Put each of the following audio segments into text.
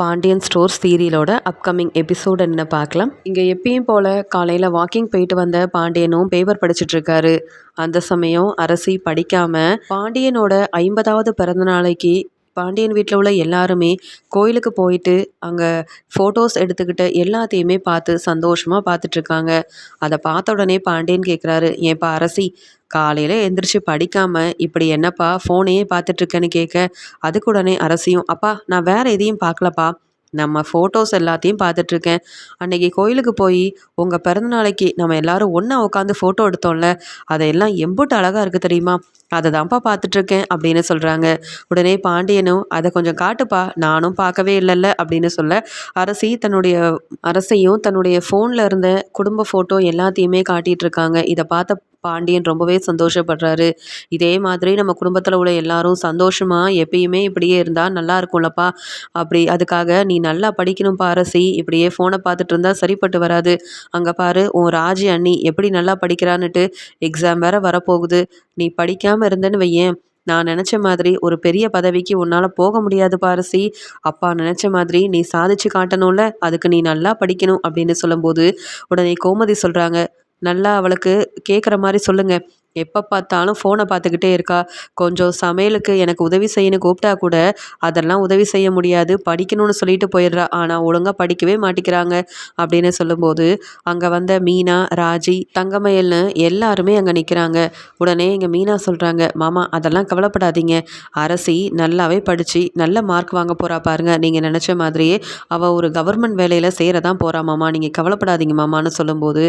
Pandian store சீரியலோட upcoming episode என்ன பார்க்கலாம். இங்கே எப்பயும் போல் காலையில் வாக்கிங் போயிட்டு வந்த பாண்டியனும் பேப்பர் படிச்சுட்டு இருக்காரு. அந்த சமயம் அரசி படிக்காமல் பாண்டியனோட ஐம்பதாவது பிறந்த நாளைக்கு பாண்டியன் வீட்டில் உள்ள எல்லாருமே கோயிலுக்கு போயிட்டு அங்கே ஃபோட்டோஸ் எடுத்துக்கிட்டு எல்லாத்தையுமே பார்த்து சந்தோஷமாக பார்த்துட்ருக்காங்க. அதை பார்த்த உடனே பாண்டியன் கேட்குறாரு ஏன்ப்பா அரசி காலையில் எந்திரிச்சு படிக்காமல் இப்படி என்னப்பா ஃபோனையே பார்த்துட்ருக்கேன்னு கேட்க அதுக்கு உடனே அரசியும் அப்பா நான் வேறு எதையும் பார்க்கலப்பா. நம்ம ஃபோட்டோஸ் எல்லாத்தையும் பார்த்துட்ருக்கேன். அன்னைக்கு கோயிலுக்கு போய் உங்கள் பிறந்த நாளைக்கு நம்ம எல்லாரும் ஒன்றா உட்காந்து ஃபோட்டோ எடுத்தோம்ல அதையெல்லாம் எம்புட்டு அழகாக இருக்குது தெரியுமா? அதை தான்ப்பா பார்த்துட்ருக்கேன் அப்படின்னு சொல்கிறாங்க உடனே பாண்டியனும் அதை கொஞ்சம் காட்டுப்பா நானும் பார்க்கவே இல்லைல்ல அப்படின்னு சொல்ல அரசி தன்னுடைய அரசையும் தன்னுடைய ஃபோனில் இருந்த குடும்ப ஃபோட்டோ எல்லாத்தையுமே காட்டிகிட்ருக்காங்க இதை பார்த்த பாண்டியன் ரொம்பவே சந்தோஷப்படுறாரு. இதே மாதிரி நம்ம குடும்பத்தில் உள்ள எல்லாரும் சந்தோஷமாக எப்பயுமே இப்படியே இருந்தால் நல்லா இருக்கும்லப்பா. அப்படி அதுக்காக நீ நல்லா படிக்கணும் பாரசி இப்படியே ஃபோனை பார்த்துட்டு இருந்தால் சரிப்பட்டு வராது. அங்கே பாரு உன் ராஜி அண்ணி எப்படி நல்லா படிக்கிறான்னுட்டு எக்ஸாம் வேற வரப்போகுது. நீ படிக்காமல் இருந்தேன்னு வையேன். நான் நினச்ச மாதிரி ஒரு பெரிய பதவிக்கு உன்னால் போக முடியாது பாரசி. அப்பா நினச்ச மாதிரி நீ சாதிச்சு காட்டணும்ல அதுக்கு நீ நல்லா படிக்கணும் அப்படின்னு சொல்லும்போது உடனே கோமதி சொல்கிறாங்க நல்லா அவளுக்கு கேட்குற மாதிரி சொல்லுங்கள் எப்போ பார்த்தாலும் ஃபோனை பார்த்துக்கிட்டே இருக்கா. கொஞ்சம் சமையலுக்கு எனக்கு உதவி செய்யணும் கூப்பிட்டா கூட அதெல்லாம் உதவி செய்ய முடியாது. படிக்கணும்னு சொல்லிட்டு போயிடுறா. ஆனால் ஒழுங்காக படிக்கவே மாட்டேங்கிறாங்க அப்படின்னு சொல்லும்போது அங்கே வந்த மீனா ராஜி தங்கமயல்னு எல்லாருமே அங்கே நிற்கிறாங்க உடனே இங்கே மீனா சொல்கிறாங்க மாமா அதெல்லாம் கவலைப்படாதீங்க. அரசி நல்லாவே படித்து நல்ல மார்க் வாங்க போகிறா பாருங்க. நீங்கள் நினச்ச மாதிரியே அவள் ஒரு கவர்மெண்ட் வேலையில் சேர தான் போகிறா மாமா. நீங்கள் கவலைப்படாதீங்க மாமான்னு சொல்லும்போது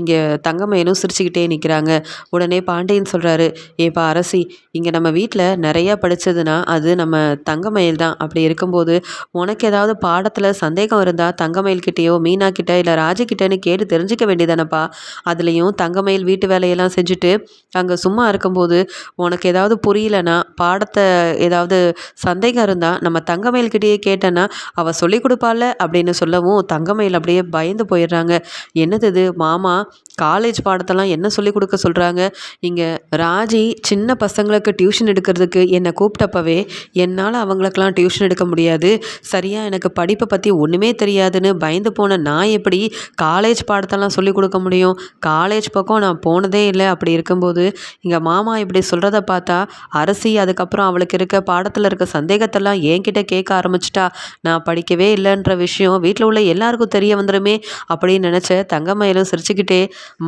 இங்கே தங்கமயலும் சிரிச்சுக்கிட்டே நிற்கிறாங்க உடனே பாண்டியன் சொல்கிறாரு ஏப்பா அரசி இங்கே நம்ம வீட்டில் நிறையா படித்ததுன்னா அது நம்ம தங்கமயில் தான். அப்படி இருக்கும்போது உனக்கு ஏதாவது பாடத்தில் சந்தேகம் இருந்தால் தங்கமயில்கிட்டேயோ மீனாக்கிட்ட இல்லை ராஜிக்கிட்டேன்னு கேட்டு தெரிஞ்சிக்க வேண்டியதானப்பா. அதுலேயும் தங்கமயில் வீட்டு வேலையெல்லாம் செஞ்சுட்டு அங்கே சும்மா இருக்கும்போது உனக்கு ஏதாவது புரியலனா பாடத்தை ஏதாவது சந்தேகம் இருந்தால் நம்ம தங்கமயில்கிட்டயே கேட்டேன்னா அவள் சொல்லி கொடுப்பாள் அப்படின்னு சொல்லவும் தங்கமயில் அப்படியே பயந்து போயிடுறாங்க. என்னது இது? மாமா காலேஜ் பாடத்தெல்லாம் என்ன சொல்லி கொடுக்க சொல்கிறாங்க இங்கே ராஜி சின்ன பசங்களுக்கு டியூஷன் எடுக்கிறதுக்கு என்னை கூப்பிட்டப்பவே என்னால் அவங்களுக்கெல்லாம் டியூஷன் எடுக்க முடியாது. சரியாக எனக்கு படிப்பை பற்றி ஒன்றுமே தெரியாதுன்னு பயந்து போன நான் எப்படி காலேஜ் பாடத்தெல்லாம் சொல்லிக் கொடுக்க முடியும்? காலேஜ் பக்கம் நான் போனதே இல்லை. அப்படி இருக்கும்போது இங்கே மாமா இப்படி சொல்கிறத பார்த்தா அரசி அதுக்கப்புறம் அவளுக்கு இருக்க பாடத்தில் இருக்க சந்தேகத்தெல்லாம் என்கிட்ட கேட்க ஆரம்பிச்சிட்டா. நான் படிக்கவே இல்லைன்ற விஷயம் வீட்டில் உள்ள எல்லாருக்கும் தெரிய வந்துடுமே அப்படின்னு நினச்ச தங்கமயிலும் சிரிச்சுக்கிட்டே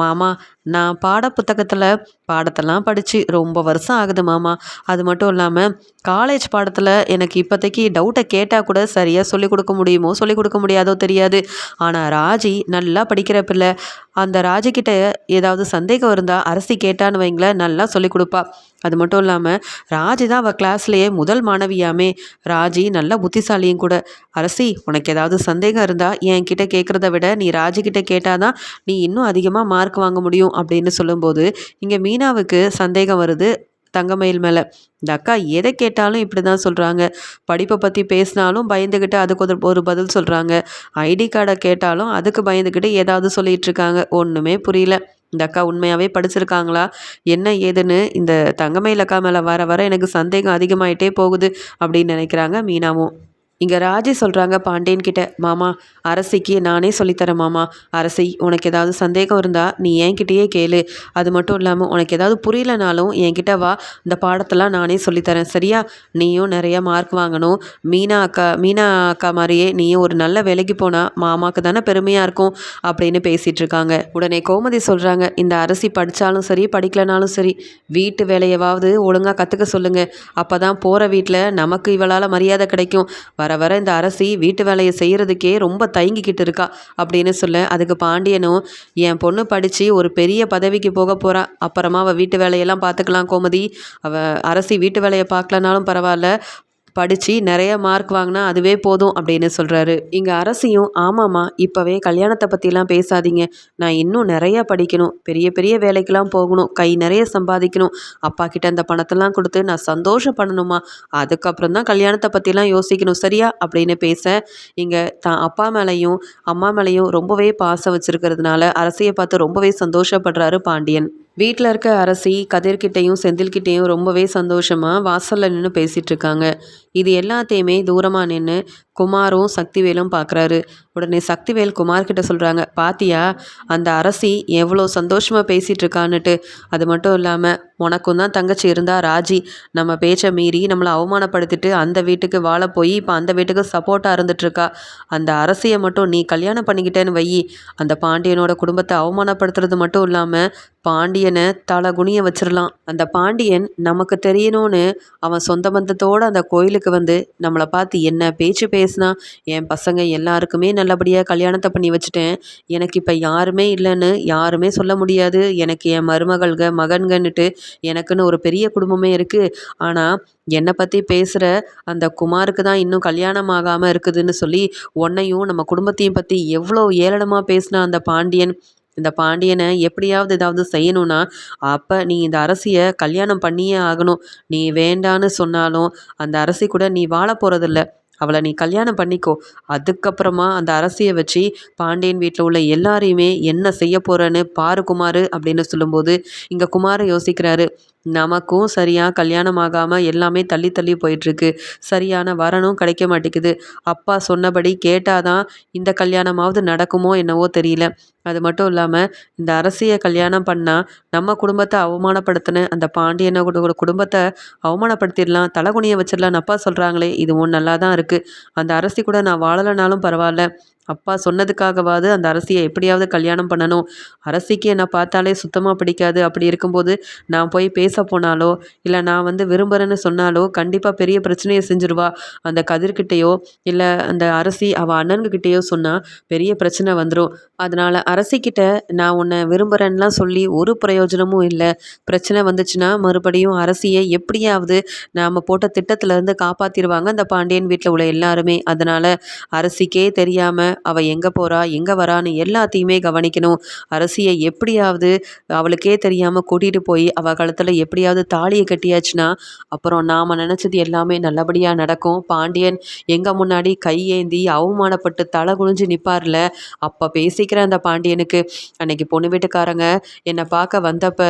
மாமா நான் பாட புத்தகத்தில் பாடத்தெல்லாம் படித்து ரொம்ப வருஷம் ஆகுது மாமா. அது மட்டும் இல்லாமல் காலேஜ் பாடத்தில் எனக்கு இப்போதைக்கு டவுட்டை கேட்டால் கூட சரியாக சொல்லிக் கொடுக்க முடியுமோ சொல்லிக் கொடுக்க முடியாதோ தெரியாது. ஆனால் ராஜி நல்லா படிக்கிற பிள்ளை. அந்த ராஜிக்கிட்ட ஏதாவது சந்தேகம் இருந்தால் அரசி கேட்டான்னு வைங்களேன் நல்லா சொல்லிக் கொடுப்பா. அது மட்டும் இல்லாமல் ராஜி தான் அவள் கிளாஸ்லேயே முதல் மாணவியாமே. ராஜி நல்ல புத்திசாலியும் கூட. அரசி உனக்கு ஏதாவது சந்தேகம் இருந்தால் என் கிட்ட கேட்குறத விட நீ ராஜிக்கிட்ட கேட்டால் தான் நீ இன்னும் அதிகமாக மார்க் வாங்க முடியும் அப்படின்னு சொல்லும்போது இங்கே மீனாவுக்கு சந்தேகம் வருது. தங்கமயில் மேலே. இந்த அக்கா எதை கேட்டாலும் இப்படி தான் சொல்கிறாங்க படிப்பை பற்றி பேசினாலும் பயந்துக்கிட்டு அதுக்கு ஒரு ஒரு பதில் சொல்கிறாங்க ஐடி கார்டை கேட்டாலும் அதுக்கு பயந்துக்கிட்டு ஏதாவது சொல்லிகிட்டு இருக்காங்க. ஒன்றுமே புரியல. இந்த அக்கா உண்மையாகவே படிச்சிருக்காங்களா? என்ன ஏதுன்னு இந்த தங்கமயில் அக்கா மேலே வர வர எனக்கு சந்தேகம் அதிகமாயிட்டே போகுது அப்படின்னு நினைக்கிறாங்க மீனாவும். இங்கே ராஜி சொல்கிறாங்க பாண்டியன் கிட்ட மாமா அரசிக்கு நானே சொல்லித்தரேன் மாமா. அரசி உனக்கு ஏதாவது சந்தேகம் இருந்தால் நீ என்கிட்டயே கேளு. அது மட்டும் இல்லாமல் உனக்கு ஏதாவது புரியலனாலும் என்கிட்ட வா. இந்த பாடத்தெல்லாம் நானே சொல்லித்தரேன். சரியா? நீயும் நிறையா மார்க் வாங்கணும். மீனா அக்கா மீனா அக்கா மாதிரியே நீயும் ஒரு நல்ல வேலைக்கு போனால் மாமாவுக்கு தானே பெருமையாக இருக்கும் அப்படின்னு பேசிகிட்டு இருக்காங்க. உடனே கோமதி சொல்கிறாங்க இந்த அரசி படித்தாலும் சரி படிக்கலனாலும் சரி வீட்டு வேலையவாவது ஒழுங்காக கற்றுக்க சொல்லுங்கள் அப்போ தான் போகிற வீட்டில் நமக்கு இவளால் மரியாதை கிடைக்கும். வர வர இந்த அரசி வீட்டு வேலையை செய்கிறதுக்கே ரொம்ப தயங்கிக்கிட்டு இருக்கா அப்படின்னு சொல்ல அதுக்கு பாண்டியனும் என் பொண்ணு படித்து ஒரு பெரிய பதவிக்கு போக போகிறா அப்புறமா அவள் வீட்டு வேலையெல்லாம் பார்த்துக்கலாம் கோமதி. அவள் அரசி வீட்டு வேலையை பார்க்கலனாலும் பரவாயில்ல. படித்து நிறைய மார்க் வாங்கினா அதுவே போதும் அப்படின்னு சொல்கிறாரு இங்கே அரசியும் ஆமாம்மா இப்போவே கல்யாணத்தை பற்றிலாம் பேசாதீங்க. நான் இன்னும் நிறையா படிக்கணும். பெரிய பெரிய வேலைக்கெலாம் போகணும். கை நிறைய சம்பாதிக்கணும். அப்பா கிட்ட அந்த பணத்தெல்லாம் கொடுத்து நான் சந்தோஷப்படணுமா அதுக்கப்புறம் தான் கல்யாணத்தை பற்றிலாம் யோசிக்கணும். சரியா? அப்படின்னு பேச இங்கே தான் அப்பா மேலேயும் அம்மா மேலேயும் ரொம்பவே பாசம் வச்சுருக்கிறதுனால அரசியை பார்த்து ரொம்பவே சந்தோஷப்படுறாரு பாண்டியன். வீட்டில் இருக்க அரசி கதிர்கிட்டையும் செந்தில்கிட்டையும் ரொம்பவே சந்தோஷமாக வாசலில் நின்று பேசிகிட்டு இருக்காங்க இது எல்லாத்தையுமே தூரமாக நின்று குமாரும் சக்திவேலும் பார்க்குறாரு உடனே சக்திவேல் குமார்கிட்ட சொல்கிறாங்க பாத்தியா அந்த அரசி எவ்வளோ சந்தோஷமாக பேசிகிட்டு இருக்கான்னுட்டு அது மட்டும் இல்லாமல் உனக்கும் தான் தங்கச்சி இருந்தா ராஜி. நம்ம பேச்சை மீறி நம்மளை அவமானப்படுத்திட்டு அந்த வீட்டுக்கு வாழ போய் இப்போ அந்த வீட்டுக்கு சப்போர்ட்டாக இருந்துட்டுருக்கா அந்த அரசியை மட்டும் நீ கல்யாணம் பண்ணிக்கிட்டேன்னு வை அந்த பாண்டியனோட குடும்பத்தை அவமானப்படுத்துறது மட்டும் இல்லாமல் பாண்டியனை தலை குனிய வச்சிடலாம் அந்த பாண்டியன் நமக்கு தெரியணும்னு அவன் சொந்த பந்தத்தோடு அந்த கோயிலுக்கு வந்து நம்மளை பார்த்து என்ன பேச்சு பேசினா என் பசங்க எல்லாருக்குமே நல்லபடியாக கல்யாணத்தை பண்ணி வச்சுட்டேன். எனக்கு இப்போ யாருமே இல்லைன்னு யாருமே சொல்ல முடியாது. எனக்கு என் மருமகள்க மகன்கன்னுட்டு எனக்குன்னு ஒரு பெரிய குடும்பமே இருக்குது ஆனால் என்னை பற்றி பேசுகிற அந்த குமாருக்கு தான் இன்னும் கல்யாணம் ஆகாமல் இருக்குதுன்னு சொல்லி உன்னையும் நம்ம குடும்பத்தையும் பற்றி எவ்வளோ ஏளனமாக பேசினா அந்த பாண்டியன். இந்த பாண்டியனை எப்படியாவது ஏதாவது செய்யணும்னா அப்போ நீ இந்த அரசியை கல்யாணம் பண்ணியே ஆகணும். நீ வேண்டான்னு சொன்னாலும் அந்த அரசி கூட நீ வாழ போகிறதில்ல அவளை நீ கல்யாணம் பண்ணிக்கோ. அதுக்கப்புறமா அந்த அரசியை வச்சு பாண்டியன் வீட்டில் உள்ள எல்லாரையுமே என்ன செய்ய போகிறேன்னு பாரு குமார் அப்படின்னு சொல்லும்போது இங்கே குமார் யோசிக்கிறாரு நமக்கும் சரியாக கல்யாணம் ஆகாமல் எல்லாமே தள்ளி தள்ளி போயிட்டுருக்கு. சரியான வரனும் கிடைக்க மாட்டேங்குது. அப்பா சொன்னபடி கேட்டாதான் இந்த கல்யாணமாவது நடக்குமோ என்னவோ தெரியல. அது மட்டும் இல்லாமல் இந்த அரசியை கல்யாணம் பண்ணால் நம்ம குடும்பத்தை அவமானப்படுத்தின அந்த பாண்டியனோட குடும்பத்தை அவமானப்படுத்திடலாம் தலைகுனியை வச்சிடலாம் அப்பா சொல்கிறாங்களே இதுவும் நல்லா தான் இருக்குது அந்த அரசி கூட நான் வாழலைனாலும் பரவாயில்ல. அப்பா சொன்னதுக்காகவாது அந்த அரசியை எப்படியாவது கல்யாணம் பண்ணணும். அரசிக்கு என்னை பார்த்தாலே சுத்தமாக பிடிக்காது. அப்படி இருக்கும்போது நான் போய் பேச போனாலோ இல்லை நான் வந்து விரும்புகிறேன்னு சொன்னாலோ கண்டிப்பாக பெரிய பிரச்சனையை செஞ்சுருவா. அந்த கதிர்கிட்டேயோ இல்லை அந்த அரசி அவள் அண்ணன்கிட்டேயோ சொன்னால் பெரிய பிரச்சனை வந்துடும் அதனால் அரசிக்கிட்ட நான் உன்னை விரும்புகிறேன்லாம் சொல்லி ஒரு பிரயோஜனமும் இல்லை. பிரச்சனை வந்துச்சுன்னா மறுபடியும் அரசியை எப்படியாவது நாம் போட்ட திட்டத்திலேருந்து காப்பாற்றிடுவாங்க அந்த பாண்டியன் வீட்டில் உள்ள எல்லாருமே. அதனால் அரசிக்கே தெரியாமல் அவள் எங்கே போகிறா எங்கே வரான்னு எல்லாத்தையுமே கவனிக்கணும். அரசியை எப்படியாவது அவளுக்கே தெரியாமல் கூட்டிகிட்டு போய் அவள் கழுத்தில் எப்படியாவது தாலியை கட்டியாச்சுன்னா அப்புறம் நாம் நினச்சது எல்லாமே நல்லபடியாக நடக்கும். பாண்டியன் எங்கள் முன்னாடி கையேந்தி அவமானப்பட்டு தலை குனிஞ்சு நிற்பார்ல அப்போ பேசிக்கிற அந்த பாண்டியனுக்கு அன்னைக்கு பொண்ணு வீட்டுக்காரங்க என்னை பார்க்க வந்தப்போ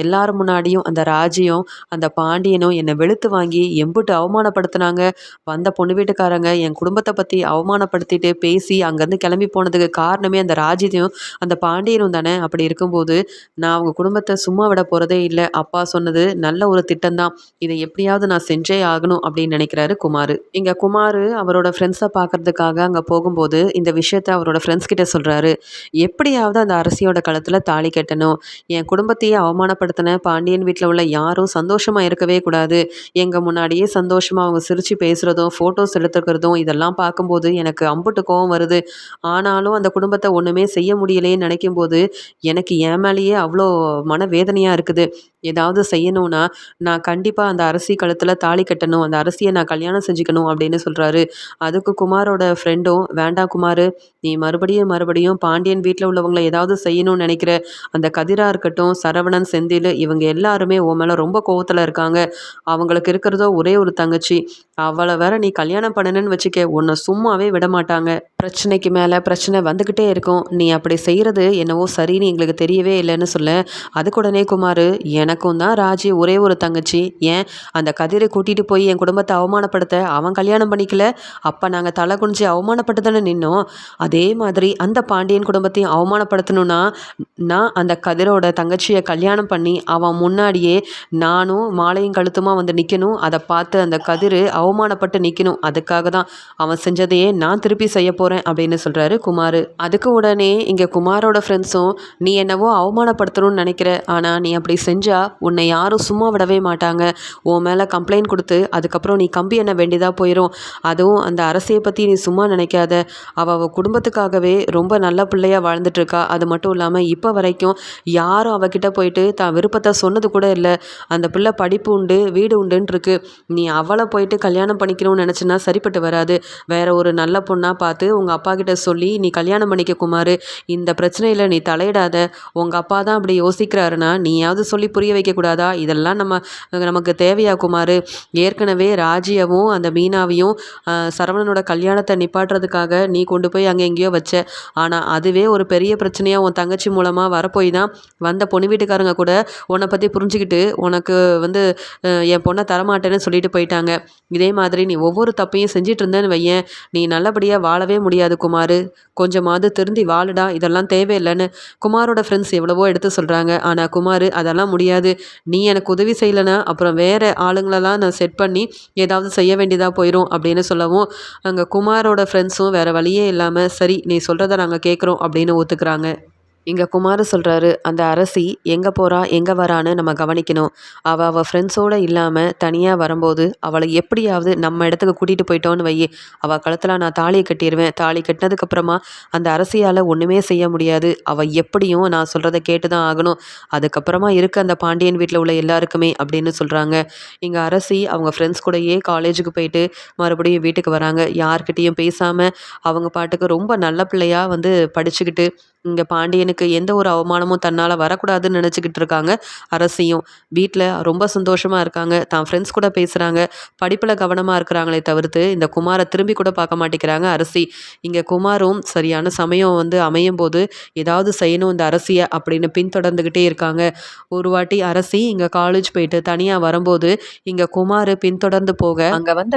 எல்லார் முன்னாடியும் அந்த ராஜியும் அந்த பாண்டியனும் என்னை வெளுத்து வாங்கி எம்புட்டு அவமானப்படுத்தினாங்க. வந்த பொண்ணு வீட்டுக்காரங்க என் குடும்பத்தை பற்றி அவமானப்படுத்திட்டு பேசி அங்கேருந்து கிளம்பி போனதுக்கு காரணமே அந்த ராஜிதையும் அந்த பாண்டியனும் தானே. அப்படி இருக்கும்போது நான் அவங்க குடும்பத்தை சும்மா விட போகிறதே இல்லை. அப்பா சொன்னது நல்ல ஒரு திட்டம்தான். இதை எப்படியாவது நான் செஞ்சே ஆகணும் அப்படின்னு நினைக்கிறாரு குமார். இங்கே குமார் அவரோட ஃப்ரெண்ட்ஸை பார்க்கறதுக்காக அங்கே போகும்போது இந்த விஷயத்த அவரோட ஃப்ரெண்ட்ஸ் கிட்ட சொல்கிறாரு எப்படியாவது அந்த அரசியோட களத்தில் தாலி கட்டணும். என் குடும்பத்தையே அவமானப்படுத்தின பாண்டியன் வீட்டில் உள்ள யாரும் சந்தோஷமாக இருக்கவே கூடாது. எங்கள் முன்னாடியே சந்தோஷமாக அவங்க சிரித்து பேசுகிறதும் ஃபோட்டோஸ் எடுத்துக்கிறதும் இதெல்லாம் பார்க்கும்போது எனக்கு அம்புட்டு கோவம் வருது. ஆனாலும் அந்த குடும்பத்தை ஒன்றுமே செய்ய முடியலையே நினைக்கும் போது எனக்கு என் மேலேயே அவ்வளோ மனவேதனையாக இருக்குது. ஏதாவது செய்யணும்னா நான் கண்டிப்பாக அந்த அரசி கழுத்தில் தாலி கட்டணும் அந்த அரசியை நான் கல்யாணம் செஞ்சுக்கணும் அப்படின்னு சொல்கிறாரு அதுக்கு குமாரோட ஃப்ரெண்டும் வேண்டாம் குமார் நீ மறுபடியும் மறுபடியும் பாண்டியன் வீட்டில் உள்ளவங்களை ஏதாவது செய்யணும்னு நினைக்கிற அந்த கதிராக இருக்கட்டும் சரவணன் செந்தில் இவங்க எல்லாருமே உன் மேலே ரொம்ப கோவத்தில் இருக்காங்க. அவங்களுக்கு இருக்கிறதோ ஒரே ஒரு தங்கச்சி. அவளை வேற நீ கல்யாணம் பண்ணணும்னு வச்சுக்க உன்னை சும்மாவே விட மாட்டாங்க பிரச்சனைக்கு மேலே பிரச்சனை வந்துக்கிட்டே இருக்கும். நீ அப்படி செய்கிறது என்னவோ சரின்னு எங்களுக்கு தெரியவே இல்லைன்னு சொல்ல. அதுக்குடனே குமார் எனக்கும் தான் ராஜி ஒரே ஒரு தங்கச்சி. ஏன்? அந்த கதிரை கூட்டிகிட்டு போய் என் குடும்பத்தை அவமானப்படுத்த அவன் கல்யாணம் பண்ணிக்கல? அப்போ நாங்கள் தலை குனிஞ்சு அவமானப்பட்டு தானே நின்னோம்? அதே மாதிரி அந்த பாண்டியன் குடும்பத்தையும் அவமானப்படுத்தணும்னா நான் அந்த கதிரோட தங்கச்சியை கல்யாணம் பண்ணி அவன் முன்னாடியே நானும் மாலையும் கழுத்துமாக வந்து நிற்கணும் அதை பார்த்து அந்த கதிர் அவமானப்பட்டு நிற்கணும் அதுக்காக தான் அவன் செஞ்சதையே நான் திருப்பி செய்ய போகிறேன் அப்படின்னு சொல்கிறாரு குமார். அதுக்கு உடனே இங்கே குமாரோட ஃப்ரெண்ட்ஸும் நீ என்னவோ அவமானப்படுத்தணும்னு நினைக்கிற. ஆனால் நீ அப்படி செஞ்சால் உன்னை யாரும் சும்மா விடவே மாட்டாங்க. உன் மேலே கம்ப்ளைண்ட் கொடுத்து அதுக்கப்புறம் நீ கம்பி என்ன வேண்டியதாக போயிடும் அதுவும் அந்த அரசியை பற்றி நீ சும்மா நினைக்காத. அவள் அவள் குடும்பத்துக்காகவே ரொம்ப நல்ல பிள்ளையாக வாழ்ந்துட்டுருக்கா. அது மட்டும் இல்லாமல் இப்போ வரைக்கும் யாரும் அவகிட்ட போயிட்டு தான் விருப்பத்தை சொன்னது கூட இல்லை. அந்த பிள்ளை படிப்பு உண்டு வீடு உண்டுன்ட்டுருக்கு நீ அவளை போயிட்டு கல்யாணம் கல்யாணம் பண்ணிக்கணும்னு நினச்சின்னா சரிப்பட்டு வராது. வேற ஒரு நல்ல பொண்ணாக பார்த்து உங்கள் அப்பா கிட்ட சொல்லி நீ கல்யாணம் பண்ணிக்க குமார் இந்த பிரச்சனையில் நீ தலையிடாத. உங்கள் அப்பா தான் அப்படி யோசிக்கிறாருன்னா நீயாவது சொல்லி புரிய வைக்கக்கூடாதா? இதெல்லாம் நம்ம நமக்கு தேவையா குமார்? ஏற்கனவே ராஜியவும் அந்த மீனாவையும் சரவணனோட கல்யாணத்தை நிப்பாட்டுறதுக்காக நீ கொண்டு போய் அங்கே எங்கேயோ வச்ச. ஆனால் அதுவே ஒரு பெரிய பிரச்சனையாக உன் தங்கச்சி மூலமாக வரப்போய் தான் வந்த பொண்ணு வீட்டுக்காரங்க கூட உன்னை பற்றி புரிஞ்சுக்கிட்டு உனக்கு வந்து என் பொண்ணை தரமாட்டேன்னு சொல்லிட்டு போயிட்டாங்க. இதே மாதிரி நீ ஒவ்வொரு தப்பையும் செஞ்சிட்டு இருந்தேன்னு வையேன். நீ நல்லபடியாக வாழவே முடியாது குமார். கொஞ்சமாவது திருந்தி வாழுடா இதெல்லாம் தேவையில்லைன்னு குமாரோட ஃப்ரெண்ட்ஸ் எவ்வளவோ எடுத்து சொல்கிறாங்க ஆனால் குமார் அதெல்லாம் முடியாது. நீ எனக்கு உதவி செய்யலைன்னா அப்புறம் வேறு ஆளுங்களெல்லாம் நான் செட் பண்ணி ஏதாவது செய்ய வேண்டியதாக போயிடும் அப்படின்னு சொல்லவும் அங்கே குமாரோட ஃப்ரெண்ட்ஸும் வேறு வழியே இல்லாமல் சரி நீ சொல்கிறத நாங்கள் கேட்குறோம் அப்படின்னு ஒத்துக்கிறாங்க. இங்கே குமார் சொல்கிறாரு அந்த அரசி எங்கே போகிறா எங்கே வரான்னு நம்ம கவனிக்கணும். அவள் அவள் ஃப்ரெண்ட்ஸோடு இல்லாமல் தனியாக வரும்போது அவளை எப்படியாவது நம்ம இடத்துக்கு கூட்டிகிட்டு போயிட்டோன்னு வை அவள் கழுத்தில் நான் தாலியை கட்டிடுவேன் தாலி கட்டினதுக்கப்புறமா அந்த அரசியால் ஒன்றுமே செய்ய முடியாது. அவள் எப்படியும் நான் சொல்கிறத கேட்டு தான் ஆகணும். அதுக்கப்புறமா இருக்க அந்த பாண்டியன் வீட்டில் உள்ள எல்லாருக்குமே அப்படின்னு சொல்கிறாங்க இங்கே அரசி அவங்க ஃப்ரெண்ட்ஸ் கூடயே காலேஜுக்கு போயிட்டு மறுபடியும் வீட்டுக்கு வராங்க. யார்கிட்டேயும் பேசாமல் அவங்க பாட்டுக்கு ரொம்ப நல்ல பிள்ளையாக வந்து படிச்சுக்கிட்டு இங்கே பாண்டியனுக்கு எந்த ஒரு அவமானமும் தன்னால் வரக்கூடாதுன்னு நினச்சிக்கிட்டு இருக்காங்க அரசியும். வீட்டில் ரொம்ப சந்தோஷமாக இருக்காங்க. தான் ஃப்ரெண்ட்ஸ் கூட பேசுகிறாங்க படிப்பில் கவனமாக இருக்கிறாங்களே தவிர்த்து இந்த குமாரை திரும்பி கூட பார்க்க மாட்டேங்கிறாங்க அரசி. இங்கே குமாரும் சரியான சமயம் வந்து அமையும் போது ஏதாவது செய்யணும் இந்த அரசியை அப்படின்னு பின்தொடர்ந்துக்கிட்டே இருக்காங்க. ஒரு வாட்டி அரசி இங்கே காலேஜ் போயிட்டு தனியாக வரும்போது இங்கே குமார் பின்தொடர்ந்து போக அங்கே வந்த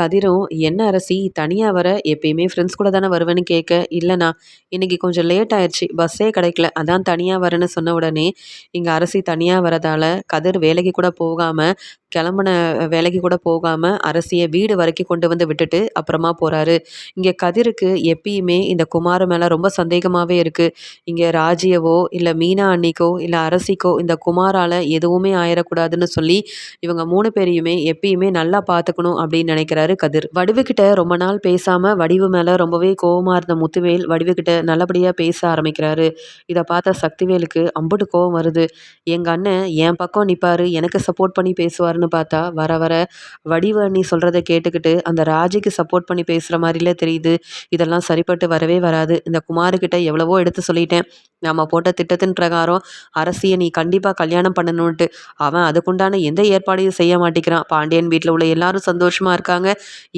கதிரும் என்ன அரசி தனியாக வர? எப்பயுமே ஃப்ரெண்ட்ஸ் கூட தானே வருவேன்னு கேட்க இல்லைண்ணா இன்னைக்கு கொஞ்சம் லேட் ஆயிடுச்சு ஆயிடுச்சு. பஸ்ஸே கிடைக்கல. அதான் தனியாக வரேன்னு சொன்ன உடனே இங்கே அரசி தனியாக வரதால கதிர் வேலைக்கு கூட போகாமல் கிளம்புன வேலைக்கு கூட போகாமல் அரசியை வீடு வரைக்கும் கொண்டு வந்து விட்டுட்டு அப்புறமா போகிறாரு இங்கே கதிருக்கு எப்பயுமே இந்த குமார் மேலே ரொம்ப சந்தேகமாகவே இருக்குது இங்கே ராஜியவோ இல்லை மீனா அன்னிக்கோ இல்லை அரசிக்கோ இந்த குமாரால் எதுவுமே ஆயிடக்கூடாதுன்னு சொல்லி இவங்க மூணு பேரையுமே எப்பயுமே நல்லா பார்த்துக்கணும் அப்படின்னு நினைக்கிறாரு கதிர். வடிவுக்கிட்ட ரொம்ப நாள் பேசாமல் வடிவு மேலே ரொம்பவே கோவமாக இருந்த முத்துவேல் வடிவுக்கிட்ட நல்லபடியாக பேச ஆரம்பிக்கிறாரு. இதை பார்த்த சக்திவேலுக்கு அம்புட்டு கோவம் வருது. எங்கள் அண்ணன் என் பக்கம் நிற்பார் எனக்கு சப்போர்ட் பண்ணி பேசுவார் யாருன்னு பார்த்தா வர வர வடிவண்ணி சொல்கிறத கேட்டுக்கிட்டு அந்த ராஜிக்கு சப்போர்ட் பண்ணி பேசுகிற மாதிரிலே தெரியுது. இதெல்லாம் சரிப்பட்டு வரவே வராது. இந்த குமாருக்கிட்ட எவ்வளவோ எடுத்து சொல்லிட்டேன். நம்ம போட்ட திட்டத்தின் பிரகாரம் அரசியை நீ கண்டிப்பாக கல்யாணம் பண்ணணுன்ட்டு அவன் அதுக்குண்டான எந்த ஏற்பாடையும் செய்ய மாட்டேங்கிறான். பாண்டியன் வீட்டில் உள்ள எல்லாரும் சந்தோஷமாக இருக்காங்க.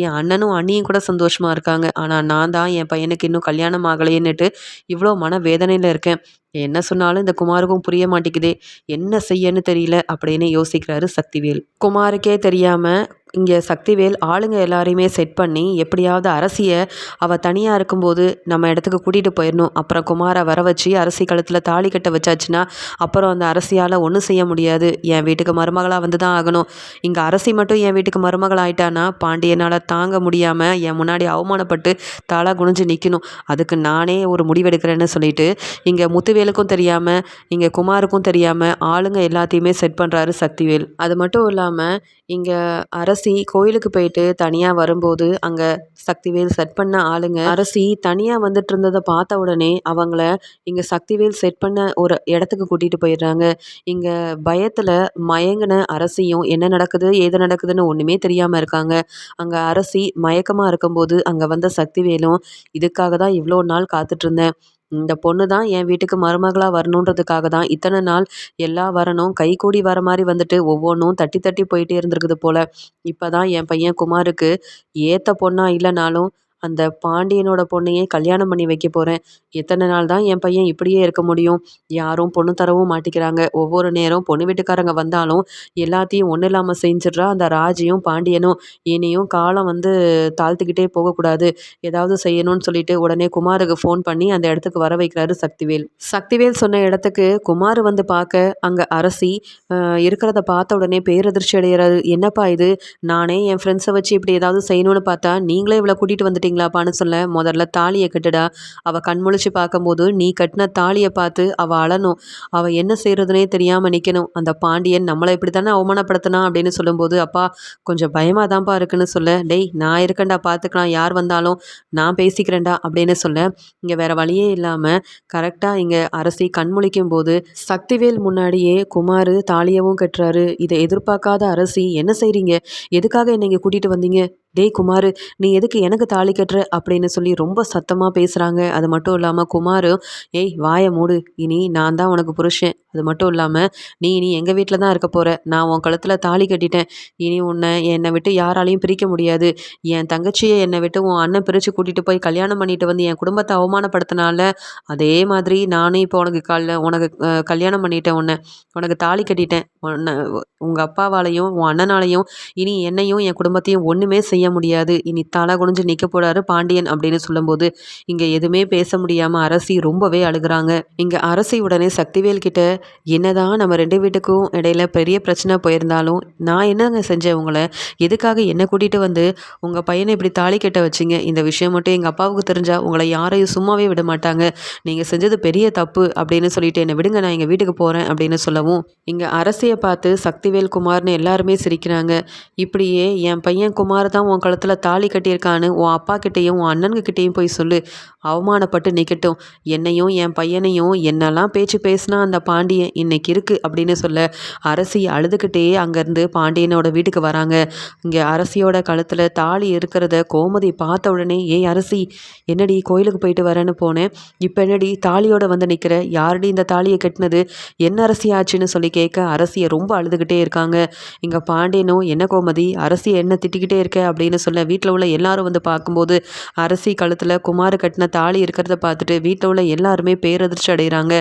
என் அண்ணனும் அண்ணியும் கூட சந்தோஷமாக இருக்காங்க. ஆனால் நான் தான் என் பையனுக்கு இன்னும் கல்யாணம் ஆகலையேன்னுட்டு இவ்வளோ மன வேதனையில் இருக்கேன். என்ன சொன்னாலும் இந்த குமாருக்கும் புரிய மாட்டேங்குதே என்ன செய்யன்னு தெரியல அப்படின்னு யோசிக்கிறாரு சக்திவேல். குமாருக்கே தெரியாமல் இங்கே சக்திவேல் ஆளுங்க எல்லாரையுமே செட் பண்ணி எப்படியாவது அரசியை அவள் தனியாக இருக்கும்போது நம்ம இடத்துக்கு கூட்டிகிட்டு போயிடணும். அப்புறம் குமாரை வர வச்சு அரசி கழுத்தில் தாலி கட்ட வச்சாச்சுன்னா அப்புறம் அந்த அரசியால் ஒன்றும் செய்ய முடியாது. என் வீட்டுக்கு மருமகளாக வந்து தான் ஆகணும். இங்கே அரசி மட்டும் என் வீட்டுக்கு மருமகள் ஆயிட்டானா பாண்டியனால் தாங்க முடியாமல் என் முன்னாடி அவமானப்பட்டு தலை குனிஞ்சு நிற்கணும் அதுக்கு நானே ஒரு முடிவெடுக்கிறேன்னு சொல்லிட்டு இங்கே முத்துவேலுக்கும் தெரியாமல் இங்கே குமாருக்கும் தெரியாமல் ஆளுங்க எல்லாத்தையுமே செட் பண்ணுறாரு சக்திவேல். அது மட்டும் இல்லாமல் இங்கே அரசு கோயிலுக்கு போயிட்டு தனியாக வரும்போது அங்கே சக்திவேல் செட் பண்ண ஆளுங்க. அரசி தனியாக வந்துட்டு இருந்ததை பார்த்த உடனே அவங்கள இங்கே சக்திவேல் செட் பண்ண ஒரு இடத்துக்கு கூட்டிகிட்டு போயிடுறாங்க. இங்கே பயத்தில் மயங்கின அரசியும் என்ன நடக்குது ஏது நடக்குதுன்னு ஒன்றுமே தெரியாமல் இருக்காங்க. அங்கே அரசி மயக்கமாக இருக்கும்போது அங்கே வந்த சக்திவேலும் இதுக்காக தான் இவ்வளோ நாள் காத்துட்ருந்தேன் இந்த பொண்ணு தான் என் வீட்டுக்கு மருமகளாக வரணுன்றதுக்காக தான் இத்தனை நாள் எல்லா வரணும் கைகூடி வர மாதிரி வந்துட்டு ஒவ்வொன்றும் தட்டி தட்டி போயிட்டே இருந்திருக்குது போல். இப்போ தான் என் பையன் குமாருக்கு ஏற்ற பொண்ணாக இல்லைனாலும் அந்த பாண்டியனோட பொண்ணையே கல்யாணம் பண்ணி வைக்க போகிறேன் எத்தனை நாள் தான் என் பையன் இப்படியே இருக்க முடியும்? யாரும் பொண்ணு தரவும் மாட்டிக்கிறாங்க. ஒவ்வொரு நேரம் பொண்ணு வீட்டுக்காரங்க வந்தாலும் எல்லாத்தையும் ஒன்றும் இல்லாமல் செஞ்சிடுறா அந்த ராஜியும் பாண்டியனும். இனியும் காலம் வந்து தாழ்த்துக்கிட்டே போகக்கூடாது. ஏதாவது செய்யணும்னு சொல்லிட்டு உடனே குமாருக்கு ஃபோன் பண்ணி அந்த இடத்துக்கு வர வைக்கிறாரு சக்திவேல். சக்திவேல் சொன்ன இடத்துக்கு குமார் வந்து பார்க்க அங்கே அரசி இருக்கிறத பார்த்த உடனே பேரதிர்ச்சி அடைகிறாரு. என்னப்பா இது? நானே என் ஃப்ரெண்ட்ஸை வச்சு இப்படி ஏதாவது செய்யணும்னு பார்த்தா நீங்களே இவ்வளோ கூட்டிகிட்டு வந்துட்டீங்க. பார்த்தீங்களாப்பான்னு சொல்ல முதல்ல தாலியை கட்டுடா. அவள் கண்முழிச்சு பார்க்கும்போது நீ கட்டின தாலியை பார்த்து அவள் அழணும். அவள் என்ன செய்கிறதுனே தெரியாமல் நிற்கணும் அந்த பாண்டியன் நம்மளை இப்படி தானே அவமானப்படுத்தினா? அப்படின்னு சொல்லும்போது அப்பா கொஞ்சம் பயமாக தான்ப்பா இருக்குன்னு சொல்ல. டேய் நான் இருக்கேன்டா பார்த்துக்கலாம். யார் வந்தாலும் நான் பேசிக்கிறேன்டா அப்படின்னு சொல்ல. இங்கே வேறு வழியே இல்லாமல் கரெக்டாக இங்கே அரசி கண்முழிக்கும் போது சக்திவேல் முன்னாடியே குமார் தாலியவும் கட்டுறாரு. இதை எதிர்பார்க்காத அரசி என்ன செய்கிறீங்க எதுக்காக என்னை இங்கே கூட்டிகிட்டு வந்தீங்க? டேய் குமார் நீ எதுக்கு எனக்கு தாலி கட்டுற அப்படின்னு சொல்லி ரொம்ப சத்தமாக பேசுகிறாங்க அது மட்டும் இல்லாமல் குமார் ஏய் வாயை மூடு. இனி நான் தான் உனக்கு புருஷன். அது மட்டும் இல்லாமல் நீ இனி எங்கள் வீட்டில் தான் இருக்க போகிற நான் உன் கழுத்தில் தாலி கட்டிட்டேன். இனி உன்னை என்னை விட்டு யாராலையும் பிரிக்க முடியாது. என் தங்கச்சியை என்னை விட்டு உன் அண்ணன் பிரித்து கூட்டிகிட்டு போய் கல்யாணம் பண்ணிட்டு வந்து என் குடும்பத்தை அவமானப்படுத்தினால அதே மாதிரி நானும் இப்போ உனக்கு கல் உனக்கு கல்யாணம் பண்ணிட்டேன் உன்னை. உனக்கு தாலி கட்டிட்டேன். உன்னை உங்கள் அப்பாவாலையும் உன் அண்ணனாலையும் இனி என்னையும் என் குடும்பத்தையும் ஒன்றுமே செய்ய முடியாது. இனி தலை குனிஞ்சு நிற்க போகிறாரு பாண்டியன் அப்படின்னு சொல்லும்போது இங்கே எதுவுமே பேச முடியாமல் அரசி ரொம்பவே அழுகிறாங்க. இங்கே அரசி உடனே சக்திவேல் கிட்ட என்னதான் நம்ம ரெண்டு வீட்டுக்கும் இடையில பெரிய பிரச்சனை போயிருந்தாலும் நான் என்னங்க செஞ்சேன் உங்களை? எதுக்காக என்னை கூட்டிகிட்டு வந்து உங்கள் பையனை இப்படி தாலி கட்ட வச்சிங்க? இந்த விஷயம் மட்டும் எங்கள் அப்பாவுக்கு தெரிஞ்சால் உங்களை யாரையும் சும்மாவே விட மாட்டாங்க. நீங்கள் செஞ்சது பெரிய தப்பு அப்படின்னு சொல்லிட்டு என்னை விடுங்க நான் எங்கள் வீட்டுக்கு போகிறேன் அப்படின்னு சொல்லவும் இங்கே அரசியை பார்த்து சக்திவேல் குமார்னு எல்லாருமே சிரிக்கிறாங்க. இப்படியே என் பையன் குமார் தான் உன் கழுத்தில் தாலி கட்டியிருக்கான்னு உன் அப்பா கிட்டேயும் உன் அண்ணன்கிட்டேயும் போய் சொல்லு. அவமானப்பட்டு நிற்கட்டும் என்னையும் என் பையனையும் என்னெல்லாம் பேச்சு பேசினா அந்த பாண்டியன் இன்னைக்கு இருக்குது அப்படின்னு சொல்ல அரசி அழுதுகிட்டே அங்கேருந்து பாண்டியனோட வீட்டுக்கு வராங்க. இங்கே அரசியோட கழுத்தில் தாலி இருக்கிறத கோமதி பார்த்த உடனே ஏய் அரசி என்னடி கோயிலுக்கு போயிட்டு வரேன்னு போனேன். இப்போ என்னடி தாலியோட வந்து நிற்கிற யாரடி இந்த தாலியை கட்டினது? என்ன அரசி ஆச்சுன்னு சொல்லி கேட்க அரசியை ரொம்ப அழுதுகிட்டே இருக்காங்க. இங்கே பாண்டியனும் என்ன கோமதி அரசி என்ன திட்டிக்கிட்டே இருக்க? அப்படின்னு சொல்ல வீட்டில் உள்ள எல்லாரும் வந்து பார்க்கும்போது அரசி கழுத்தில் குமார் கட்டின தாலி இருக்கிறத பார்த்துட்டு வீட்டில் உள்ள எல்லாருமே பேரதிர்ச்சி அடைகிறாங்க.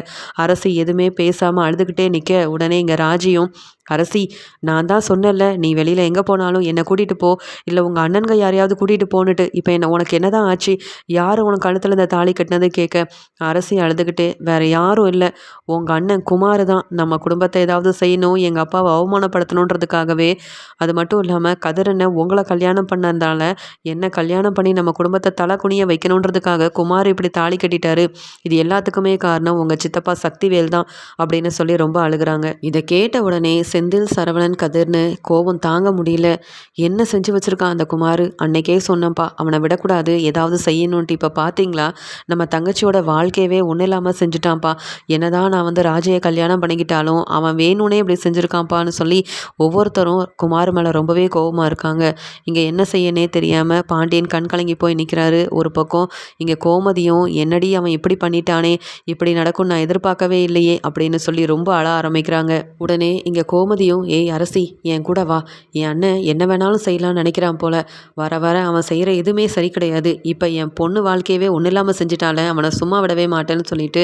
அரசி எதுவுமே பேசாமல் அழுதுகிட்டே நிற்க உடனே இங்கே ராஜியும் அரசி நான் தான் சொன்னல நீ வெளியில் எங்கே போனாலும் என்னை கூட்டிகிட்டு போ இல்லை உங்கள் அண்ணன்க யாரையாவது கூட்டிகிட்டு போன்னுட்டு இப்போ என்ன உனக்கு என்ன தான் ஆச்சு? யார் உனக்கு கழுத்தில் இந்த தாலி கட்டினது கேட்க? அரசி அழுதுகிட்டே வேறு யாரும் இல்லை. உங்கள் அண்ணன் குமார் தான். நம்ம குடும்பத்தை ஏதாவது செய்யணும் எங்கள் அப்பாவை அவமானப்படுத்தணுன்றதுக்காகவே. அது மட்டும் இல்லாமல் கதிரனை உங்களை கல்யாணம் பண்ணதால என்ன கல்யாணம் பண்ணி நம்ம குடும்பத்தை தலை குனிய வைக்கணுன்றதுக்காக குமார் இப்படி தாலி கட்டிட்டாரு. இது எல்லாத்துக்குமே காரணம் உங்கள் சித்தப்பா சக்திவேல் தான் அப்படின்னு சொல்லி ரொம்ப அழுகிறாங்க. இதை கேட்ட உடனே செந்தில் சரவணன் கதிர்னு கோபம் தாங்க முடியல. என்ன செஞ்சு வச்சுருக்கான் அந்த குமார்? அன்னைக்கே சொன்னப்பா அவனை விடக்கூடாது. ஏதாவது செய்யணுன்ட்டு இப்போ பார்த்தீங்களா நம்ம தங்கச்சியோட வாழ்க்கையவே ஒன்றும் இல்லாமல் செஞ்சுட்டான்ப்பா. என்னதான் நான் வந்து ராஜையை கல்யாணம் பண்ணிக்கிட்டாலும் அவன் வேணும்னே இப்படி செஞ்சுருக்கான்ப்பான்னு சொல்லி ஒவ்வொருத்தரும் குமார் மேலே ரொம்பவே கோபமாக இருக்காங்க. இங்கே என்ன செய்யனே தெரியாமல் பாண்டியன் கண் கலங்கி போய் நிற்கிறாரு ஒரு பக்கம் இங்கே கோமதியும் என்னடி அவன் இப்படி பண்ணிட்டானே? இப்படி நடக்கும் நான் எதிர்பார்க்கவே இல்லையே அப்படின்னு சொல்லி ரொம்ப அழ ஆரம்பிக்கிறாங்க. உடனே இங்கே கோ கோமதியும் ஏய் அரசி என் கூட வா. என் அண்ணன் என்ன வேணாலும் செய்யலாம்னு நினைக்கிறான் போல. வர வர அவன் செய்கிற எதுவுமே சரி கிடையாது. இப்போ என் பொண்ணு வாழ்க்கையவே ஒன்றும் இல்லாமல் செஞ்சுட்டால அவனை சும்மா விடவே மாட்டேன்னு சொல்லிட்டு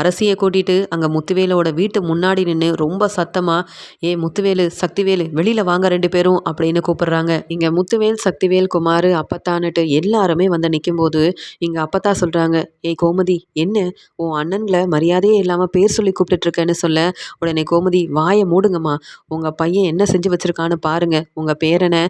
அரசியை கூட்டிகிட்டு அங்கே முத்துவேலோட வீட்டு முன்னாடி நின்று ரொம்ப சத்தமாக ஏ முத்துவேலு சக்திவேலு வெளியில் வாங்க ரெண்டு பேரும் அப்படின்னு கூப்பிடுறாங்க. இங்கே முத்துவேல் சக்திவேல் குமார் அப்பத்தான்னுட்டு எல்லாருமே வந்து நிற்கும்போது இங்கே அப்பத்தா சொல்கிறாங்க ஏய் கோமதி என்ன? உன் அண்ணன்களை மரியாதையே இல்லாமல் பேர் சொல்லி கூப்பிட்டுட்ருக்கேன்னு சொல்ல. உடனே கோமதி வாயை மூடுங்கம்மா. உங்கள் பையன் என்ன செஞ்சு வச்சுருக்கான்னு பாருங்கள் உங்கள் பேரனை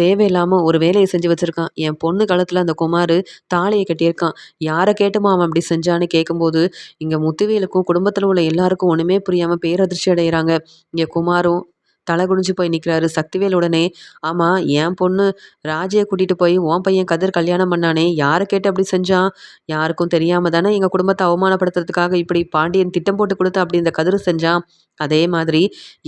தேவையில்லாமல் ஒரு வேலையை செஞ்சு வச்சுருக்கான். என் பொண்ணு காலத்தில் அந்த குமார் தாலியை கட்டியிருக்கான். யாரை கேட்டுமா அவன் அப்படி செஞ்சான்னு கேட்கும்போது இங்கே முத்துவேலுக்கும் குடும்பத்தில் உள்ள எல்லாருக்கும் ஒன்றுமே புரியாமல் பேரதிர்ச்சி அடைகிறாங்க இங்கே குமாரும் தலை குனிஞ்சு போய் நிற்கிறாரு சக்திவேல் உடனே. ஆமாம் என் பொண்ணு ராஜையை கூட்டிகிட்டு போய் உன் பையன் கதிர் கல்யாணம் பண்ணானே. யாரை கேட்டு அப்படி செஞ்சான்? யாருக்கும் தெரியாமல் தானே எங்கள் குடும்பத்தை அவமானப்படுத்துறதுக்காக இப்படி பாண்டியன் திட்டம் போட்டு கொடுத்து அப்படி இந்த கதிர் செஞ்சான். அதே மாதிரி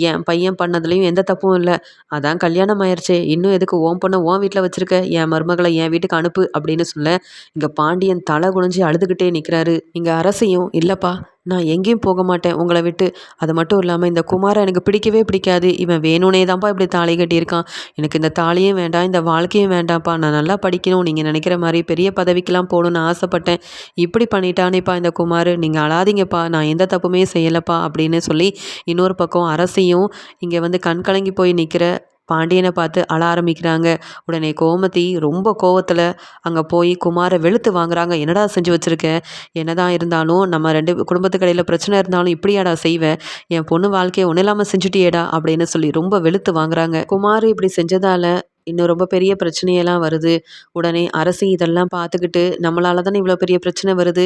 என் பையன் பண்ணதுலேயும் எந்த தப்பும் இல்லை. அதான் கல்யாணம் ஆயிடுச்சே இன்னும் எதுக்கு ஓன் பொண்ணை ஓன் வீட்டில் வச்சுருக்க? என் மருமகளை என் வீட்டுக்கு அனுப்பு அப்படின்னு சொல்ல இங்கே பாண்டியன் தலை குனிஞ்சு அழுதுகிட்டே நிற்கிறாரு இங்கே அரசையும் இல்லைப்பா. நான் எங்கேயும் போக மாட்டேன். உங்களை விட்டு. அது மட்டும் இல்லாமல் இந்த குமாரை எனக்கு பிடிக்கவே பிடிக்காது. இவன் வேணும்னே தான்ப்பா இப்படி தாலி கட்டியிருக்கான். எனக்கு இந்த தாலியும் வேண்டாம் இந்த வாழ்க்கையும் வேண்டாம்ப்பா. நான் நல்லா படிக்கணும் நீங்கள் நினைக்கிற மாதிரி பெரிய பதவிக்கெலாம் போகணுன்னு ஆசைப்பட்டேன். இப்படி பண்ணிட்டானேப்பா இந்த குமார். நீங்கள் அழாதீங்கப்பா. நான் எந்த தப்புமே செய்யலைப்பா அப்படின்னு சொல்லி இன்னொரு பக்கம் அரசையும் இங்கே வந்து கண்கலங்கி போய் நிற்கிற பாண்டியனை பார்த்து அழ ஆரம்பிக்கிறாங்க. உடனே கோமதி ரொம்ப கோவத்தில் அங்கே போய் குமாரை வெளுத்து வாங்குறாங்க. என்னடா செஞ்சு வச்சுருக்க? என்னதான் இருந்தாலும் நம்ம ரெண்டு குடும்பத்துக்கு இடையில் பிரச்சனை இருந்தாலும் இப்படியாடா செய்வேன் என் பொண்ணு வாழ்க்கையை ஒன்றும் இல்லாமல் செஞ்சுட்டியேடா அப்படின்னு சொல்லி ரொம்ப வெளுத்து வாங்குறாங்க. குமார் இப்படி செஞ்சதால் இன்னும் ரொம்ப பெரிய பிரச்சனையெல்லாம் வருது. உடனே அரசு இதெல்லாம் பார்த்துக்கிட்டு நம்மளால தானே இவ்வளோ பெரிய பிரச்சனை வருது?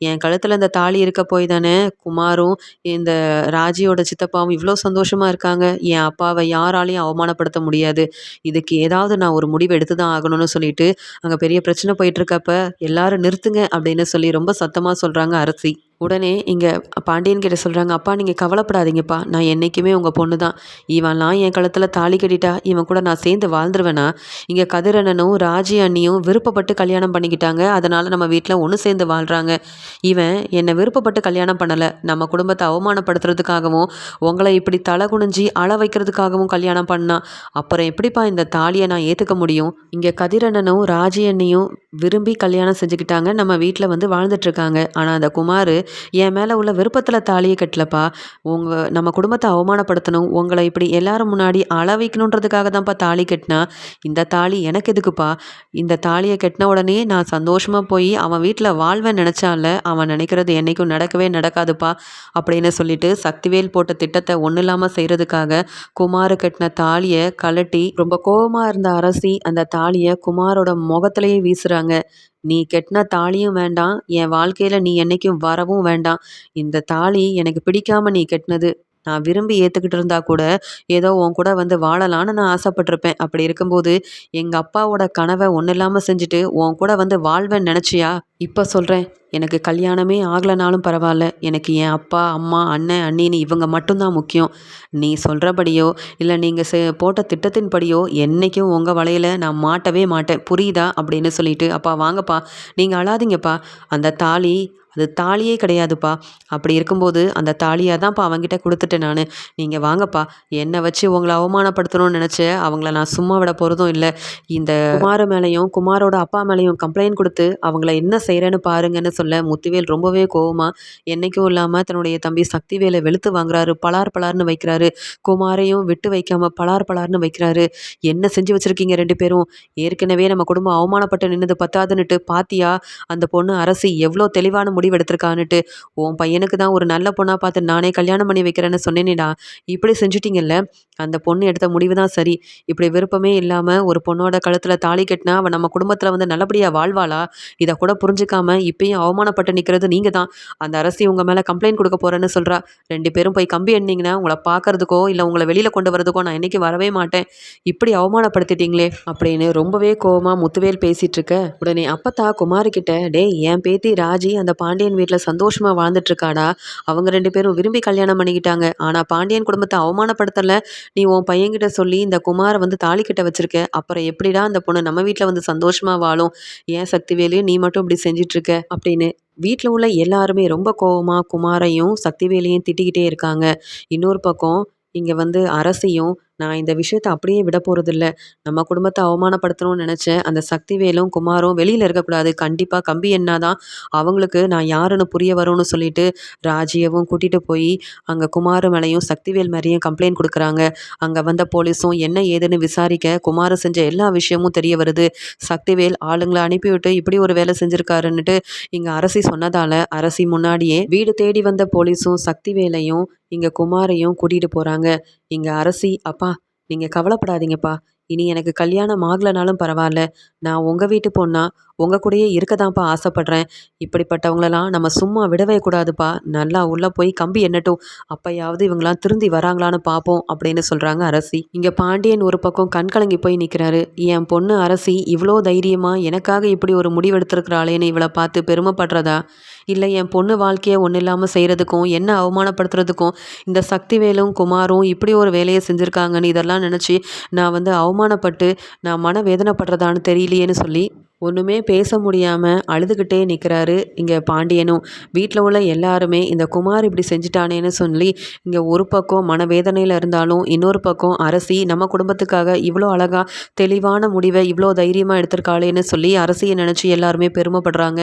என் கழுத்தில் இந்த தாலி இருக்க போய் தானே? குமாரும் இந்த ராஜியோட சித்தப்பாவும் இவ்வளோ சந்தோஷமாக இருக்காங்க. என் அப்பாவை யாராலையும் அவமானப்படுத்த முடியாது. இதுக்கு ஏதாவது நான் ஒரு முடிவு எடுத்து தான் ஆகணும்னு சொல்லிட்டு அங்கே பெரிய பிரச்சனை போயிட்டுருக்கப்ப எல்லாரும் நிறுத்துங்க அப்படின்னு சொல்லி ரொம்ப சத்தமாக சொல்கிறாங்க அரசி. உடனே இங்கே பாண்டியன் கிட்ட சொல்கிறாங்க அப்பா நீங்கள் கவலைப்படாதீங்கப்பா. நான் என்றைக்குமே உங்கள் பொண்ணு தான் இவன்லாம் என் கழுத்தில் தாலி கட்டிட்டா இவன் கூட நான் சேர்ந்து வாழ்ந்துருவேனா? இங்கே கதிரண்ணனும் ராஜி அண்ணியும் விருப்பப்பட்டு கல்யாணம் பண்ணிக்கிட்டாங்க. அதனால் நம்ம வீட்டில் ஒன்று சேர்ந்து வாழ்கிறாங்க இவன் என்னை விருப்பப்பட்டு கல்யாணம் பண்ணலை. நம்ம குடும்பத்தை அவமானப்படுத்துறதுக்காகவும் உங்களை இப்படி தலை குனிஞ்சி அள வைக்கிறதுக்காகவும் கல்யாணம் பண்ணான் அப்புறம் எப்படிப்பா இந்த தாலியை நான் ஏற்றுக்க முடியும்? இங்கே கதிரண்ணனும் ராஜி அண்ணியும் விரும்பி கல்யாணம் செஞ்சுக்கிட்டாங்க. நம்ம வீட்டில் வந்து வாழ்ந்துட்டுருக்காங்க ஆனால் அந்த குமார் என் மேலே உள்ள விருப்பத்தில் தாலியை கட்டலப்பா. உங்கள் நம்ம குடும்பத்தை அவமானப்படுத்தணும். உங்களை இப்படி எல்லாரும் முன்னாடி அள வைக்கணுன்றதுக்காக தான்ப்பா தாலி கட்டினா. இந்த தாலி எனக்கு எதுக்குப்பா? இந்த தாலியை கட்டின உடனே நான் சந்தோஷமாக போய் அவன் வீட்டில் வாழ்வேன் நினச்சால அவன் நினைக்கிறது என்றைக்கும் நடக்கவே நடக்காதுப்பா அப்படின்னு சொல்லிட்டு சக்திவேல் போட்ட திட்டத்தை ஒன்றும் இல்லாமல் செய்கிறதுக்காக குமார் கட்டின தாலியை கலட்டி ரொம்ப கோபமாக இருந்த அரசி அந்த தாலியை குமாரோட முகத்திலேயே வீசுகிறாங்க நீ கெட்டின தாலியும் வேண்டாம் என் வாழ்க்கையில் நீ என்றைக்கும் வரவும் வேண்டாம். இந்த தாலி எனக்கு பிடிக்காம நீ கெட்டினது. நான் விரும்பி ஏற்றுக்கிட்டு இருந்தா கூட ஏதோ உன் கூட வந்து வாழலான்னு நான் ஆசைப்பட்டிருப்பேன். அப்படி இருக்கும்போது எங்கள் அப்பாவோட கனவை ஒன்றும் இல்லாமல் செஞ்சுட்டு உன் கூட வந்து வாழ்வேன்னு நினச்சியா? இப்போ சொல்கிறேன் எனக்கு கல்யாணமே ஆகலைனாலும் பரவாயில்ல. எனக்கு என் அப்பா அம்மா அண்ணன் அண்ணின்னு இவங்க மட்டும்தான் முக்கியம். நீ சொல்கிறபடியோ இல்லை நீங்கள் செ போட்ட திட்டத்தின்படியோ என்றைக்கும் உங்கள் வலையில் நான் மாட்டவே மாட்டேன். புரியுதா? அப்படின்னு சொல்லிட்டு அப்பா வாங்கப்பா. நீங்கள் அழாதீங்கப்பா. அந்த தாலி அது தாலியே கிடையாதுப்பா. அப்படி இருக்கும்போது அந்த தாலியை தான்ப்பா அவங்ககிட்ட கொடுத்துட்டேன் நான். நீங்கள் வாங்கப்பா. என்னை வச்சு உங்களை அவமானப்படுத்தணும்னு நினச்சேன் அவங்கள நான் சும்மா விட போகிறதும் இல்லை. இந்த குமார மேலேயும் குமாரோட அப்பா மேலேயும் கம்ப்ளைண்ட் கொடுத்து அவங்கள என்ன செய்கிறேன்னு பாருங்கன்னு சொல்ல முத்துவேல் ரொம்பவே கோவமாக என்றைக்கும் இல்லாமல் தன்னுடைய தம்பி சக்திவேலை வெளுத்து வாங்குறாரு பலார் பலார்னு வைக்கிறாரு. குமாரையும் விட்டு வைக்காமல் பலார் பலார்னு வைக்கிறாரு. என்ன செஞ்சு வச்சுருக்கீங்க ரெண்டு பேரும்? ஏற்கனவே நம்ம குடும்பம் அவமானப்பட்டு நின்னது பத்தாதுன்னுட்டு பாத்தியா? அந்த பொண்ணு அரசு எவ்வளோ தெளிவான முடிவெடுத்திருக்கான்னுட்டு உன் பையனுக்கு தான் ஒரு நல்ல பொண்ணாக பார்த்து நானே கல்யாணம் பண்ணி வைக்கிறேன்னு சொன்னேனேடா. இப்படி செஞ்சுட்டீங்கல்ல? அந்த பொண்ணு எடுத்த முடிவு தான் சரி. இப்படி விருப்பமே இல்லாமல் ஒரு பொண்ணோட கழுத்தில் தாலி கட்டினா அவன் நம்ம குடும்பத்தில் வந்து நல்லபடியாக வாழ்வாளா? இதை கூட புரிஞ்சுக்காம இப்பயும் அவமானப்பட்டு நிற்கிறது நீங்கள் தான். அந்த அரசி உங்கள் மேலே கம்ப்ளைண்ட் கொடுக்க போகிறேன்னு சொல்கிறா ரெண்டு பேரும் போய் கம்பி எண்ணிங்கன்னா உங்களை பார்க்கறதுக்கோ இல்லை உங்களை வெளியில் கொண்டு வரதுக்கோ நான் இன்னைக்கு வரவே மாட்டேன். இப்படி அவமானப்படுத்திட்டீங்களே அப்படின்னு ரொம்பவே கோவமாக முத்துவேல் பேசிகிட்டு இருக்க. உடனே அப்பத்தா குமாரிக்கிட்ட டே என் பேத்தி ராஜி அந்த பாண்டியன் வீட்டில் சந்தோஷமாக வாழ்ந்துட்டுருக்காடா. அவங்க ரெண்டு பேரும் விரும்பி கல்யாணம் பண்ணிக்கிட்டாங்க. ஆனால் பாண்டியன் குடும்பத்தை அவமானப்படுத்தலை. நீ உன் பையன்கிட்ட சொல்லி இந்த குமாரை வந்து தாலி கட்ட வச்சிருக்க. அப்புறம் எப்படிடா அந்த பொண்ணு நம்ம வீட்டில் வந்து சந்தோஷமாக வாழும்? ஏன் சக்திவேலு நீ மட்டும் இப்படி செஞ்சிட்ருக்க அப்படின்னு வீட்டில் உள்ள எல்லாருமே ரொம்ப கோவமாக குமாரையும் சக்திவேலையும் திட்டிக்கிட்டே இருக்காங்க. இன்னொரு பக்கம் இங்கே வந்து அரசியும் நான் இந்த விஷயத்த அப்படியே விட போகிறதில்ல நம்ம குடும்பத்தை அவமானப்படுத்தணும்னு நினச்சேன். அந்த சக்திவேலும் குமாரும் வெளியில் இருக்கக்கூடாது. கண்டிப்பாக கம்பி என்னாதான் அவங்களுக்கு நான் யாருன்னு புரிய வரும்னு சொல்லிட்டு ராஜியவும் கூட்டிகிட்டு போய் அங்கே குமார் மேலேயும் சக்திவேல் மேலேயும் கம்ப்ளைண்ட் கொடுக்குறாங்க. அங்கே வந்த போலீஸும் என்ன ஏதுன்னு விசாரிக்க குமார் செஞ்ச எல்லா விஷயமும் தெரிய வருது. சக்திவேல் ஆளுங்களை அனுப்பிவிட்டு இப்படி ஒரு வேலை செஞ்சுருக்காருன்னுட்டு இங்கே அரசி சொன்னதால் அரசி முன்னாடியே வீடு தேடி வந்த போலீஸும் சக்திவேலையும் இங்கே குமாரையும் கூட்டிகிட்டு போகிறாங்க இங்கே அரசி அப்பா நீங்கள் கவலைப்படாதீங்கப்பா. இனி எனக்கு கல்யாணம் ஆகலைனாலும் பரவாயில்ல. நான் உங்கள் வீட்டு பொண்ணா உங்கள் கூடயே இருக்க தான்ப்பா ஆசைப்பட்றேன். இப்படிப்பட்டவங்களெல்லாம் நம்ம சும்மா விடவே கூடாதுப்பா. நல்லா உள்ளே போய் கம்பி எண்ணட்டும். அப்பையாவது இவங்களாம் திருந்தி வராங்களான்னு பார்ப்போம் அப்படின்னு சொல்கிறாங்க அரசி. இங்கே பாண்டியன் ஒரு பக்கம் கண் கலங்கி போய் நிற்கிறாரு என் பொண்ணு அரசி இவ்வளோ தைரியமாக எனக்காக இப்படி ஒரு முடிவெடுத்திருக்கிறாளேன்னு இவளை பார்த்து பெருமைப்படுறதா? இல்லை என் பொண்ணு வாழ்க்கையை ஒன்றும் இல்லாமல் செய்கிறதுக்கும் என்ன அவமானப்படுத்துறதுக்கும் இந்த சக்திவேலும் குமாரும் இப்படி ஒரு வேலையை செஞ்சுருக்காங்கன்னு இதெல்லாம் நினச்சி நான் வந்து அவமானப்பட்டு நான் மன வேதனைப்படுறதான்னு தெரியலையேன்னு சொல்லி ஒன்றுமே பேச முடியாமல் அழுதுகிட்டே நிற்கிறாரு இங்கே பாண்டியனும். வீட்டில் உள்ள எல்லாருமே இந்த குமார் இப்படி செஞ்சிட்டானேன்னு சொல்லி இங்கே ஒரு பக்கம் மனவேதனையில் இருந்தாலும் இன்னொரு பக்கம் அரசி நம்ம குடும்பத்துக்காக இவ்வளோ அழகாக தெளிவான முடிவை இவ்வளோ தைரியமாக எடுத்திருக்காளேன்னு சொல்லி அரசியை நினச்சி எல்லாருமே பெருமைப்படுறாங்க.